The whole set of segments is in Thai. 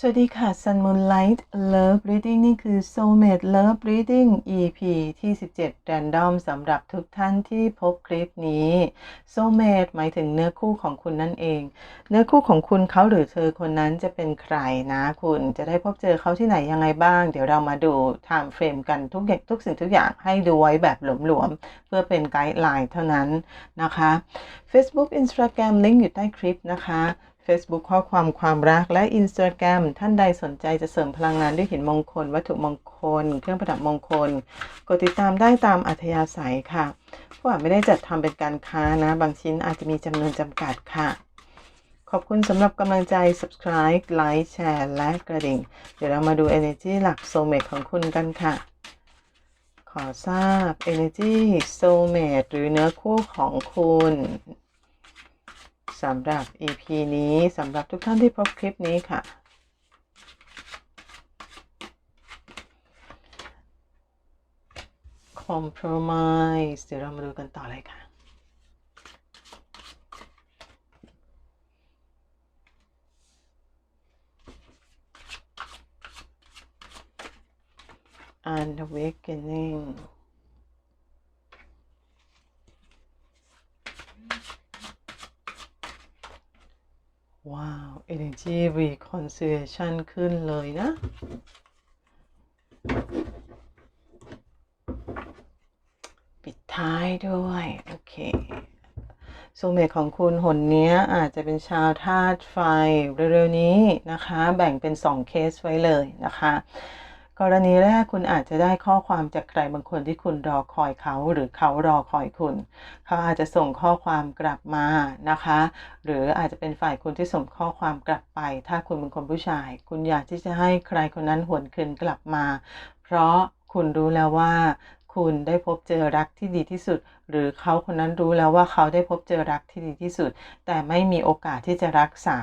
สวัสดีค่ะ Sun Moonlight Love Reading นี่คือ Soulmate Love Reading EP ที่ 17 Random สำหรับทุกท่านที่พบคลิปนี้ Soulmate หมายถึงเนื้อคู่ของคุณนั่นเอง เนื้อคู่ของคุณเขาหรือเธอคนนั้นจะเป็นใครนะคุณจะได้พบเจอเขาที่ไหนยังไงบ้าง เดี๋ยวเรามาดู time frame กันทุกอย่างทุกสิ่งทุกอย่างให้ดูไว้แบบหลวมๆ เพื่อเป็นไกด์ไลน์เท่านั้นนะคะ Facebook Instagram ลิงก์อยู่ใต้คลิปนะคะ Facebook ข้อความความรักและ Instagram ท่านใดสนใจจะเสริมพลังงานด้วยหินมงคล วัตถุมงคล เครื่องประดับมงคล กดติดตามได้ตามอัธยาศัยค่ะเพราะว่านไม่ได้จัดทำเป็นการค้านะ บางชิ้นอาจจะมีจำนวนจำกัดค่ะ ขอบคุณสำหรับกำลังใจ subscribe ไลค์แชร์และกระดิ่ง เดี๋ยวเรามาดู energy หลัก soulmate ของคุณกันค่ะ ขอทราบ energy soulmate หรือเนื้อคู่ของคุณ สำหรับ EP นี้สำหรับทุกท่านที่พบคลิปนี้ค่ะ compromise เดี๋ยวเรามาดูกันต่อเลยค่ะ and awakening ว้าว energy reconciliation ขึ้นเลยนะ ปิดท้ายด้วย โอเคสูเมตของคุณหนเนี้ยอาจจะเป็นชาวธาตุไฟเร็วๆนี้นะคะ แบ่งเป็น 2 เคสไว้เลยนะคะ กรณีแรกคุณอาจจะได้ข้อความจากใครบางคนที่คุณรอคอยเขาหรือเขารอคอยคุณ เขาอาจจะส่งข้อความกลับมานะคะ หรืออาจจะเป็นฝ่ายคุณที่ส่งข้อความกลับไป ถ้าคุณเป็นคนผู้ชาย คุณอยากที่จะให้ใครคนนั้นหวนคืนกลับมา เพราะคุณรู้แล้วว่าคุณได้พบเจอรักที่ดีที่สุด หรือเขาคนนั้นรู้แล้วว่าเขาได้พบเจอรักที่ดีที่สุด แต่ไม่มีโอกาสที่จะรักษา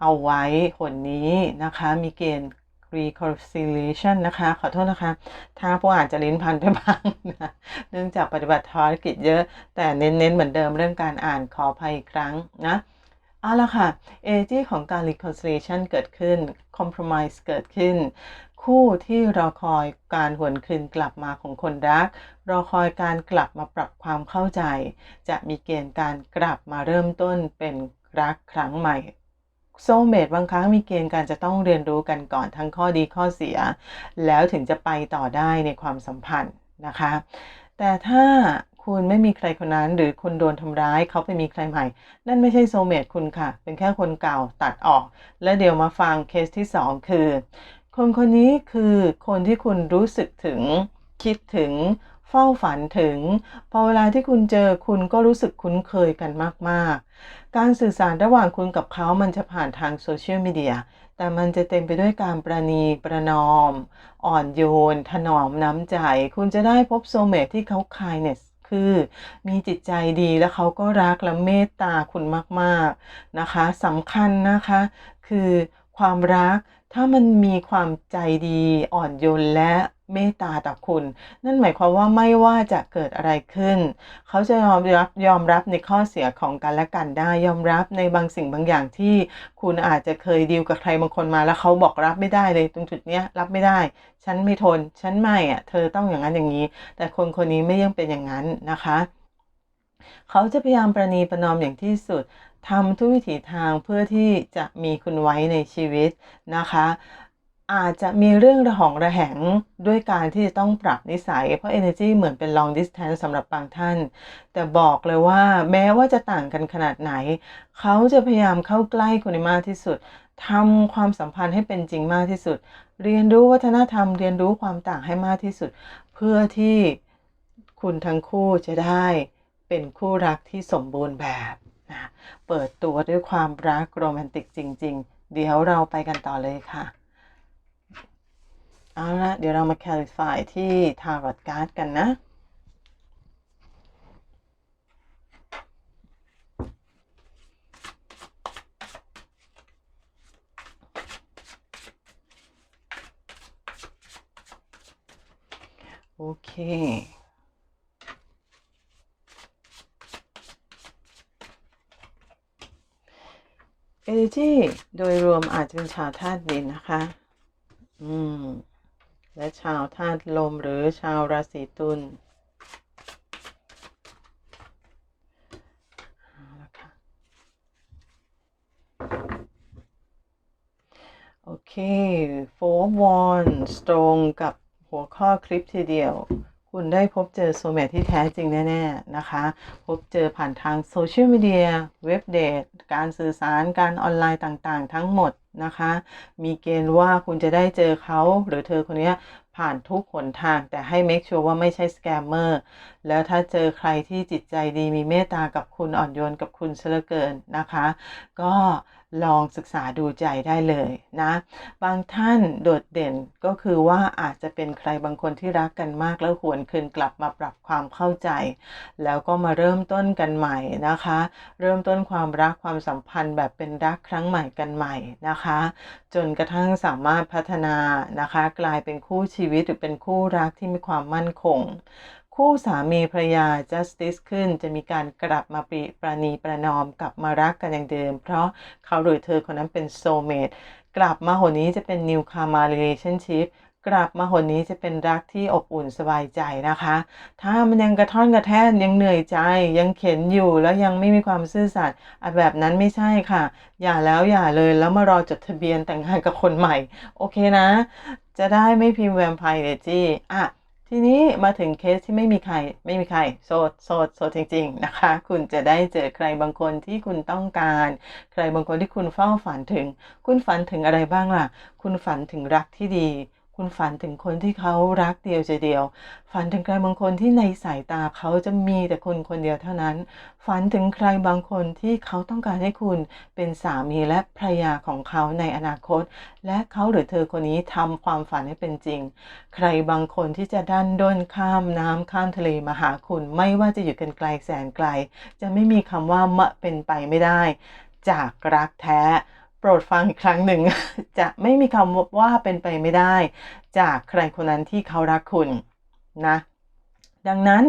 เอาไว้หนนี้นะคะ มีเกณฑ์ reconciliation นะคะ ขอโทษนะคะ ถ้าพวกอ่านจะลิ้นพันไปบ้างนะเนื่องจากปฏิบัติภารกิจเยอะ แต่เน้นๆ เหมือนเดิมเรื่องการอ่านขออภัยอีกครั้งนะเอาละค่ะ energy ของการ reconciliation เกิดขึ้น compromise เกิดขึ้น คู่ที่รอคอยการหวนคืนกลับมาของคนรัก รอคอยการกลับมาปรับความเข้าใจ จะมีเกณฑ์การกลับมาเริ่มต้นเป็นรักครั้งใหม่ โซเมตบางครั้งมีเกณฑ์การจะต้องเรียนรู้กันก่อนทั้งข้อดีข้อเสีย แล้วถึงจะไปต่อได้ในความสัมพันธ์นะคะ แต่ถ้าคุณไม่มีใครคนนั้น หรือคุณโดนทำร้ายเขาไปมีใครใหม่ นั่นไม่ใช่โซเมตคุณค่ะ เป็นแค่คนเก่าตัดออก และเดี๋ยวมาฟังเคสที่ 2 คือ คนคนนี้คือคนที่คุณรู้สึกถึงคิดถึง ฝ้าฝันถึง พอเวลาที่คุณเจอคุณก็รู้สึกคุ้นเคยกันมากๆ การสื่อสารระหว่างคุณกับเขามันจะผ่านทางโซเชียลมีเดียแต่มันจะเต็มไปด้วยการประนีประนอม อ่อนโยน ถนอมน้ำใจ คุณจะได้พบโซเมตที่เขา kindness คือมีจิตใจดีและเขาก็รักและเมตตาคุณมาก ๆ นะคะสำคัญนะคะ คือ ความรัก ถ้ามันมีความใจดีอ่อนโยนและเมตตาต่อคุณ นั่นหมายความว่าไม่ว่าจะเกิดอะไรขึ้น เขาจะยอมรับยอมรับในข้อเสียของกันและกันได้ยอมรับในบางสิ่งบางอย่างที่ คุณอาจจะเคยดีลกับใครบางคนมาแล้วเขาบอกรับไม่ได้เลยตรงจุดเนี้ยรับไม่ได้ ฉันไม่ทน ฉันไม่อะเธอต้องอย่างนั้นอย่างนี้ แต่คนคนนี้ไม่ยังเป็นอย่างนั้นนะคะ เขาจะพยายามประนีประนอมอย่างที่สุด ทำทุกวิถีทางเพื่อที่จะมีคุณไว้ในชีวิตนะคะ อาจจะมีเรื่องระหองระแหงด้วยการที่จะต้องปรับนิสัย เพราะ energy เหมือนเป็น long distance สำหรับบางท่าน แต่บอกเลยว่าแม้ว่าจะต่างกันขนาดไหน เขาจะพยายามเข้าใกล้คุณมากที่สุดทำความสัมพันธ์ให้เป็นจริงมากที่สุด เรียนรู้วัฒนธรรม เรียนรู้ความต่างให้มากที่สุด เพื่อที่คุณทั้งคู่จะได้เป็นคู่รักที่สมบูรณ์แบบ นะเปิดตัวด้วยความรักโรแมนติกจริง ๆ เดี๋ยวเราไปกันต่อเลยค่ะ เอาละเดี๋ยวเรามา clarify ที่ tarot card กันนะโอเค ค energy โดยรวมอาจจะเป็นชาวธาตุดินนะคะ อืม และชาวธาตุลมหรือชาวราศีตุลเอาละค่ะโอเค four wands ตรงกับหัวข้อคลิปทีเดียว คุณได้พบเจอโซเมทที่แท้จริงแน่ ๆ นะคะ พบเจอผ่านทางโซเชียลมีเดียเว็บเดทการสื่อสารการออนไลน์ต่างๆ ทั้งหมดนะคะ มีเกณฑ์ว่าคุณจะได้เจอเขาหรือเธอคนนี้ผ่านทุกหนทางแต่ให้ make sure ว่าไม่ใช่สแกมเมอร์แล้วถ้าเจอใครที่จิตใจดีมีเมตตากับคุณอ่อนโยนกับคุณเสยเหลือเกินนะคะ ก็ ลองศึกษาดูใจได้เลยนะ บางท่านโดดเด่นก็คือว่าอาจจะเป็นใครบางคนที่รักกันมากแล้วหวนคืนกลับมาปรับความเข้าใจ แล้วก็มาเริ่มต้นกันใหม่นะคะ เริ่มต้นความรักความสัมพันธ์แบบเป็นรักครั้งใหม่กันใหม่นะคะ จนกระทั่งสามารถพัฒนานะคะ กลายเป็นคู่ชีวิตหรือเป็นคู่รักที่มีความมั่นคง คู่สามีภรรยา justice ขึ้นจะมีการกลับมาปรีประนีประนอมกลับมารักกันอย่างเดิม เพราะเขาหรือเธอคนนั้นเป็น soulmate กลับมาหนนี้จะเป็น new karma relationship กลับมาหนนี้จะเป็นรักที่อบอุ่นสบายใจนะคะ ถ้ามันยังกระท่อนกระแท่นยังเหนื่อยใจ ยังเข็นอยู่แล้วยังไม่มีความซื่อสัตย์อะแบบนั้นไม่ใช่ค่ะ อย่าแล้วอย่าเลยแล้วมารอจดทะเบียนแต่งงานกับคนใหม่ โอเคนะ จะได้ไม่พิมพ์แวมไพร์เดจี้อะ ทีนี้มาถึงเคสที่ไม่มีใครไม่มีใคร โสดโสดโสดจริง ๆ นะคะ คุณจะได้เจอใครบางคนที่คุณต้องการ ใครบางคนที่คุณเฝ้าฝันถึง คุณฝันถึงอะไรบ้างล่ะ คุณฝันถึงรักที่ดี คุณฝันถึงคนที่เขารักเดียวใจเดียว ฝันถึงใครบางคนที่ในสายตาเขาจะมีแต่คนคนเดียวเท่านั้น ฝันถึงใครบางคนที่เขาต้องการให้คุณเป็นสามีและภรรยาของเขาในอนาคต และเขาหรือเธอคนนี้ทำความฝันให้เป็นจริง ใครบางคนที่จะดันด้นข้ามน้ำข้ามทะเลมาหาคุณ ไม่ว่าจะอยู่กันไกลแสนไกล จะไม่มีคำว่ามะเป็นไปไม่ได้ จากรักแท้ รดฟังอีกครั้งหนึ่ง จะไม่มีคำว่าเป็นไปไม่ได้ จากใครคนนั้นที่เขารักคุณนะ ดังนั้น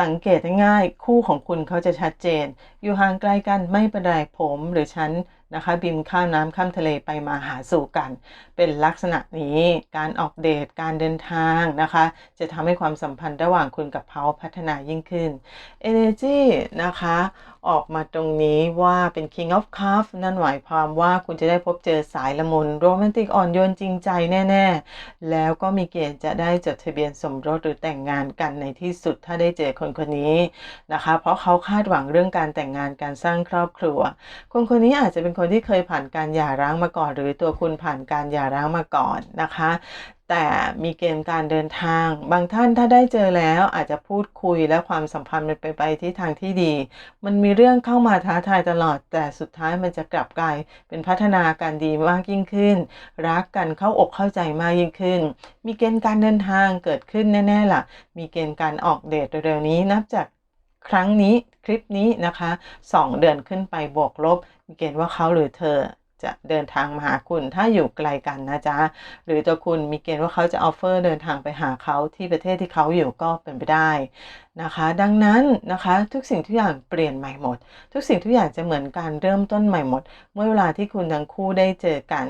สังเกตง่ายคู่ของคุณเขาจะชัดเจน อยู่ห่างไกลกันไม่เป็นไรผมหรือฉันนะคะ บินข้ามน้ำข้ามทะเลไปมาหาสู่กัน เป็นลักษณะนี้การออกเดทการเดินทางนะคะ จะทำให้ความสัมพันธ์ระหว่างคุณกับเขาพัฒนายิ่งขึ้น Energy นะคะ ออกมาตรงนี้ว่าเป็น King of Cups นั่นหมายความว่าคุณจะได้พบเจอสายละมุนโรแมนติกอ่อนโยนจริงใจแน่ๆ แล้วก็มีเกณฑ์จะได้จดทะเบียนสมรสหรือแต่งงานกันในที่สุดถ้าได้เจอคนคนนี้นะคะ เพราะเขาคาดหวังเรื่องการแต่งงานการสร้างครอบครัว คนคนนี้อาจจะเป็นคนที่เคยผ่านการหย่าร้างมาก่อน หรือตัวคุณผ่านการหย่าร้างมาก่อนนะคะ แต่มีเกณฑ์การเดินทาง บางท่านถ้าได้เจอแล้วอาจจะพูดคุยและความสัมพันธ์มันไปไปที่ทางที่ดี มันมีเรื่องเข้ามาท้าทายตลอด แต่สุดท้ายมันจะกลับกลายเป็นพัฒนาการดีมากยิ่งขึ้น รักกันเข้าอกเข้าใจมากยิ่งขึ้น มีเกณฑ์การเดินทางเกิดขึ้นแน่ๆล่ะ มีเกณฑ์การออกเดทเร็วๆนี้นับจากครั้งนี้คลิปนี้นะคะ 2 เดือนขึ้นไปบวกลบ มีเกณฑ์ว่าเขาหรือเธอ จะเดินทางมาหาคุณถ้าอยู่ไกลกันนะจ๊ะ หรือตัวคุณมีเกณฑ์ว่าเขาจะออฟเฟอร์เดินทางไปหาเขาที่ประเทศที่เขาอยู่ก็เป็นไปได้นะคะ ดังนั้นนะคะทุกสิ่งทุกอย่างเปลี่ยนใหม่หมด ทุกสิ่งทุกอย่างจะเหมือนการเริ่มต้นใหม่หมด เมื่อเวลาที่คุณทั้งคู่ได้เจอกัน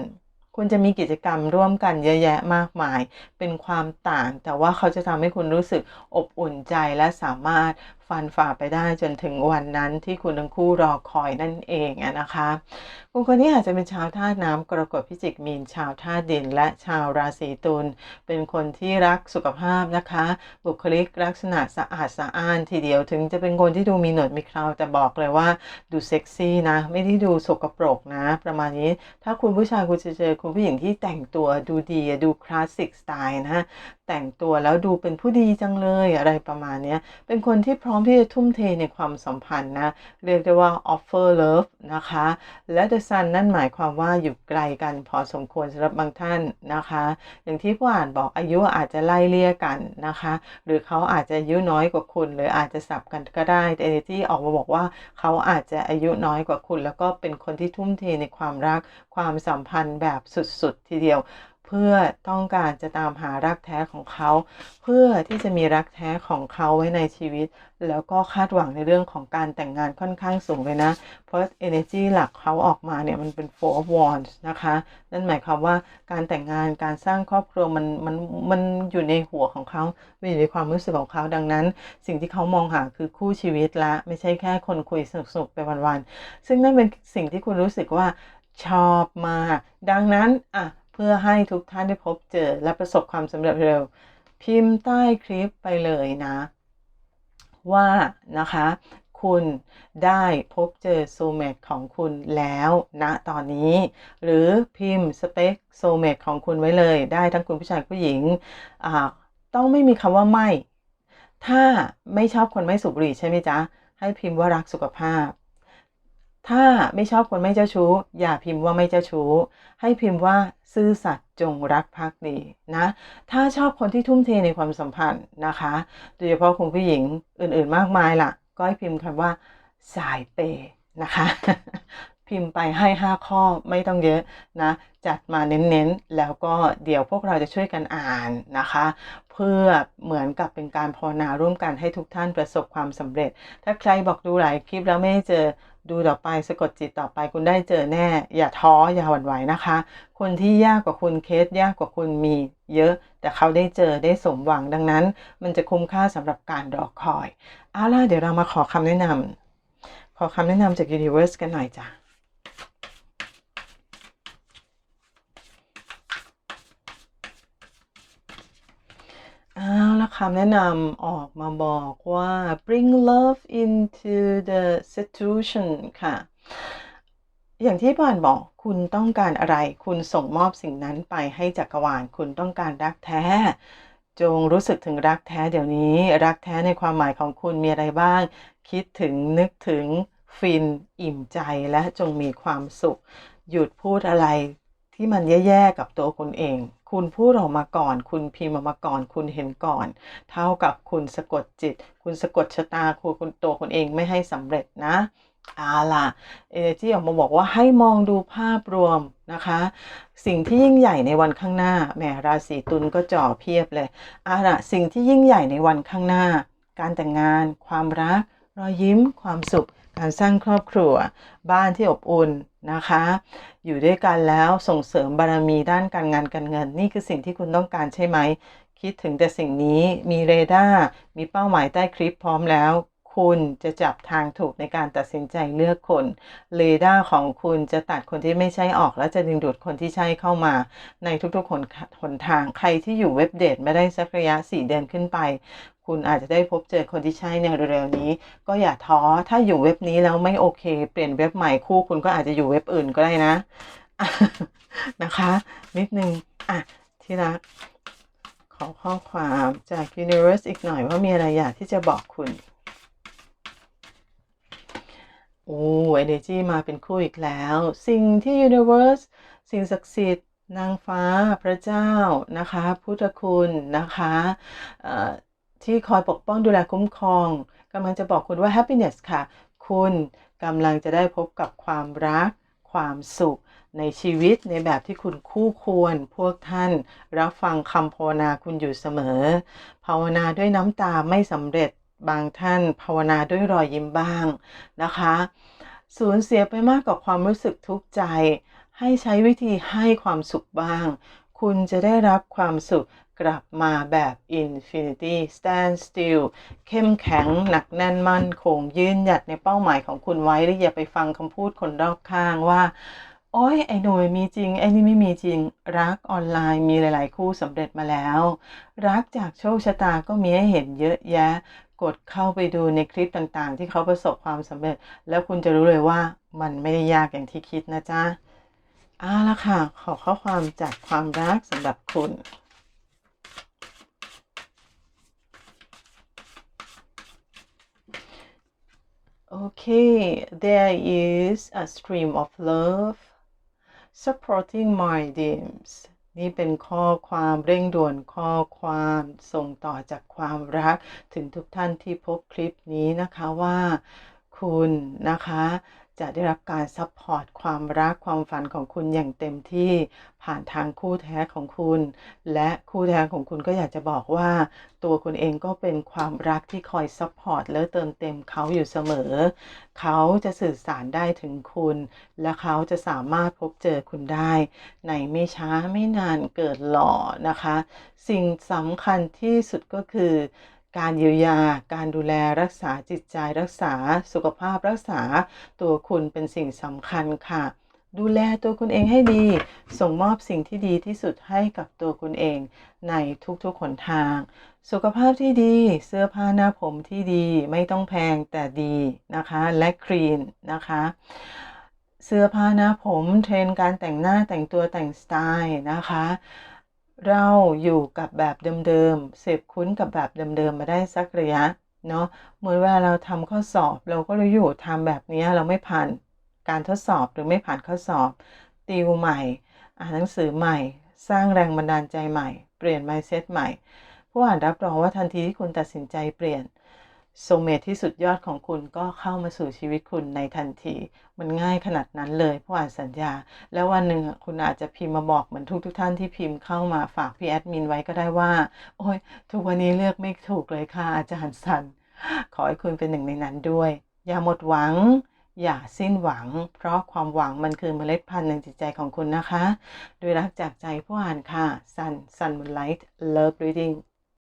คุณจะมีกิจกรรมร่วมกันเยอะแยะมากมาย เป็นความต่าง แต่ว่าเขาจะทำให้คุณรู้สึกอบอุ่นใจและสามารถ ฟันฝ่าไปได้จนถึงวันนั้นที่คุณทั้งคู่รอคอยนั่นเองนะคะคนคนนี้อาจจะเป็นชาวธาตุน้ำกรกฎพิจิกมีนชาวธาตุดิน และชาวราศีตุลเป็นคนที่รักสุขภาพนะคะ บุคลิกลักษณะสะอาดสะอ้านทีเดียวถึงจะเป็นคนที่ดูมีหนวดมีเคราแต่บอกเลยว่าดูเซ็กซี่นะ ไม่ได้ดูสกปรกนะ ประมาณนี้ถ้าคุณผู้ชายคุณจะเจอคุณผู้หญิงที่แต่งตัวดูดีดูคลาสสิกสไตล์นะแต่งตัวแล้วดูเป็นผู้ดีจังเลยอะไรประมาณนี้เป็นคนที่พร้อมที่จะทุ่มเทในความสัมพันธ์นะ เรียกได้ว่า offer love นะคะ และ the sun นั่นหมายความว่าอยู่ไกลกันพอสมควรสำหรับบางท่านนะคะ อย่างที่ผู้อ่านบอกอายุอาจจะไล่เลี่ยกันนะคะ หรือเขาอาจจะอายุน้อยกว่าคุณ หรืออาจจะสับกันก็ได้แต่ energy ออกมาบอกว่าเขาอาจจะอายุน้อยกว่าคุณ แล้วก็เป็นคนที่ทุ่มเทในความรักความสัมพันธ์แบบสุดๆ ทีเดียว พื่อต้องการจะตามหารักแท้ของเขา เพื่อที่จะมีรักแท้ของเขาไว้ในชีวิต แล้วก็คาดหวังในเรื่องของการแต่งงานค่อนข้างสูงเลยนะ เพราะ energy หลักเขาออกมาเนี่ยมันเป็น four of wands นะคะ นั่นหมายความว่าการแต่งงานการสร้างครอบครัวมันมันมันอยู่ในหัวของเขาอยู่ในความรู้สึกของเขาดังนั้น สิ่งที่เขามองหาคือคู่ชีวิตละ ไม่ใช่แค่คนคุยสนุกๆไปวันๆซึ่งนั่นเป็นสิ่งที่คุณรู้สึกว่าชอบมาก ดังนั้นอะ เพื่อให้ทุกท่านได้พบเจอและประสบความสำเร็จเร็ว พิมพ์ใต้คลิปไปเลยนะ ว่านะคะ คุณได้พบเจอโซเมตของคุณแล้วณตอนนี้ หรือพิมพ์สเปคโซเมตของคุณไว้เลย ได้ทั้งคุณผู้ชายผู้หญิงอ่าต้องไม่มีคำว่าไม่ ถ้าไม่ชอบคนไม่สูบบุหรี่ใช่ไหมจ๊ะ ให้พิมพ์ว่ารักสุขภาพ ถ้าไม่ชอบคนไม่เจ้าชู้ อย่าพิมพ์ว่าไม่เจ้าชู้ ให้พิมพ์ว่าซื่อสัตย์จงรักภักดีนะ ถ้าชอบคนที่ทุ่มเทในความสัมพันธ์นะคะ โดยเฉพาะคุณผู้หญิงอื่นๆมากมายล่ะ ก็ให้พิมพ์คำว่า สายเปย์นะคะ พิมพ์ไปให้ 5 ข้อไม่ต้องเยอะนะ จัดมาเน้นๆ แล้วก็เดี๋ยวพวกเราจะช่วยกันอ่านนะคะ เพื่อเหมือนกับเป็นการภาวนาร่วมกันให้ทุกท่านประสบความสำเร็จ ถ้าใครบอกดูหลายคลิปแล้วไม่เจอ ดูต่อไปสะกดจิตต่อไปคุณได้เจอแน่ อย่าท้ออย่าหวั่นไหวนะคะ คนที่ยากกว่าคุณเคสยากกว่าคุณมีเยอะ แต่เขาได้เจอได้สมหวังดังนั้น มันจะคุ้มค่าสำหรับการรอคอยเอาล่ะเดี๋ยวเรามาขอคำแนะนำขอคำแนะนำจาก Universe กันหน่อยจ้ะ เอาละคำแนะนำออกมาบอกว่า bring love into the situation ค่ะ อย่างที่ป่านบอกคุณต้องการอะไร คุณส่งมอบสิ่งนั้นไปให้จักรวาล คุณต้องการรักแท้ จงรู้สึกถึงรักแท้เดี๋ยวนี้ รักแท้ในความหมายของคุณมีอะไรบ้าง คิดถึงนึกถึงฟินอิ่มใจและจงมีความสุข หยุดพูดอะไรที่มันแย่ๆกับตัวคุณเอง คุณพูดออกมาก่อน คุณพิมพ์ออกมาก่อน คุณเห็นก่อน เท่ากับคุณสะกดจิต คุณสะกดชะตาคุณคุณตัวคุณเองไม่ให้สำเร็จนะอาล่ะเอเนจีออกมาบอกว่าให้มองดูภาพรวมนะคะ สิ่งที่ยิ่งใหญ่ในวันข้างหน้าแหมราศีตุลก็จ่อเพียบเลยอาล่ะสิ่งที่ยิ่งใหญ่ในวันข้างหน้า การแต่งงาน ความรัก รอยยิ้ม ความสุข การสร้างครอบครัว บ้านที่อบอุ่น นะคะ อยู่ด้วยกันแล้วส่งเสริมบารมีด้านการงานการเงิน นี่คือสิ่งที่คุณต้องการใช่ไหม คิดถึงแต่สิ่งนี้มีเรดาร์มีเป้าหมายใต้คลิปพร้อมแล้วคุณจะจับทางถูกในการตัดสินใจเลือกคนเรดาร์ของคุณจะตัดคนที่ไม่ใช่ออก และจะดึงดูดคนที่ใช่เข้ามา ในทุกๆคนหนทางใครที่อยู่เว็บเดทไม่ได้สักระยะ 4 เดือนขึ้นไป คุณอาจจะได้พบเจอคนที่ใช่ในเร็วๆนี้ ก็อย่าท้อถ้าอยู่เว็บนี้แล้วไม่โอเค เปลี่ยนเว็บใหม่คู่คุณก็อาจจะอยู่เว็บอื่นก็ได้นะนะคะ นิดนึงอะที่รักขอข้อความจาก Universe อีกหน่อยว่ามีอะไรอยากที่จะบอกคุณโอ้ energy มาเป็นคู่อีกแล้ว สิ่งที่ universe สิ่งศักดิ์สิทธิ์ นางฟ้าพระเจ้านะคะ พุทธคุณนะคะ ที่คอยปกป้องดูแลคุ้มครองกำลังจะบอกคุณว่า happiness ค่ะ คุณกำลังจะได้พบกับความรัก ความสุข ในชีวิตในแบบที่คุณคู่ควร พวกท่าน รับฟังคำภาวนาคุณอยู่เสมอ ภาวนาด้วยน้ำตาไม่สำเร็จบางท่าน ภาวนาด้วยรอยยิ้มบ้างนะคะสูญเสียไปมากกว่าความรู้สึกทุกข์ใจ ให้ใช้วิธีให้ความสุขบ้าง คุณจะได้รับความสุข กลับมาแบบ infinity stand still เข้มแข็งหนักแน่นมั่นคงยืนหยัดในเป้าหมายของคุณไว้และอย่าไปฟังคำพูดคนรอบข้างว่า โอ้ยไอ้หน่วยมีจริง ไอ้นี่ไม่มีจริง รักออนไลน์มีหลาย ๆ คู่สำเร็จมาแล้ว รักจากโชคชะตาก็มีให้เห็นเยอะแยะ กดเข้าไปดูในคลิปต่างๆ ที่เขาประสบความสำเร็จ แล้วคุณจะรู้เลยว่ามันไม่ได้ยากอย่างที่คิดนะจ๊ะเอาละค่ะ ขอข้อความจากความรักสำหรับคุณ Okay, there is a stream of love supporting my dreams นี่เป็นข้อความเร่งด่วนข้อความส่งต่อจากความรัก ถึงทุกท่านที่พบคลิปนี้นะคะว่า คุณนะคะ จะได้รับการซัพพอร์ตความรักความฝันของคุณอย่างเต็มที่ผ่านทางคู่แท้ของคุณ และคู่แท้ของคุณก็อยากจะบอกว่า ตัวคุณเองก็เป็นความรักที่คอยซัพพอร์ตและเติมเต็มเขาอยู่เสมอ เขาจะสื่อสารได้ถึงคุณ และเขาจะสามารถพบเจอคุณได้ ในไม่ช้าไม่นานเกิดหล่อนะคะ สิ่งสำคัญที่สุดก็คือ การเยียวยา การดูแลรักษาจิตใจรักษาสุขภาพรักษาตัวคุณเป็นสิ่งสำคัญค่ะ ดูแลตัวคุณเองให้ดี ส่งมอบสิ่งที่ดีที่สุดให้กับตัวคุณเองในทุกๆหนทาง สุขภาพที่ดี เสื้อผ้าหน้าผมที่ดีไม่ต้องแพงแต่ดีนะคะ และคลีนนะคะเสื้อผ้าหน้าผมเทรนการแต่งหน้าแต่งตัวแต่งสไตล์นะคะ เราอยู่กับแบบเดิมๆเสพคุ้นกับแบบเดิมๆมาได้สักระยะเนาะเหมือนเวลาเราทำข้อสอบ เราก็รู้อยู่ทำแบบเนี้ยเราไม่ผ่านการทดสอบหรือไม่ผ่านข้อสอบ ติวใหม่ อ่านหนังสือใหม่ สร้างแรงบันดาลใจใหม่ เปลี่ยน mindset ใหม่ ผู้อ่านรับรองว่าทันทีที่คุณตัดสินใจเปลี่ยน โซเมทที่สุดยอดของคุณก็เข้ามาสู่ชีวิตคุณในทันที มันง่ายขนาดนั้นเลยผู้อ่านสัญญา แล้ววันหนึ่งคุณอาจจะพิมพ์มาบอกเหมือนทุกทุกท่านที่พิมพ์เข้ามาฝากพี่แอดมินไว้ก็ได้ว่า โอ้ยทุกวันนี้เลือกไม่ถูกเลยค่ะอาจารย์สัน ขอให้คุณเป็นหนึ่งในนั้นด้วย อย่าหมดหวัง อย่าสิ้นหวัง เพราะความหวังมันคือเมล็ดพันธุ์ในจิตใจของคุณนะคะ ด้วยรักจากใจผู้อ่านค่ะ Sun Sun Moonlight Love Reading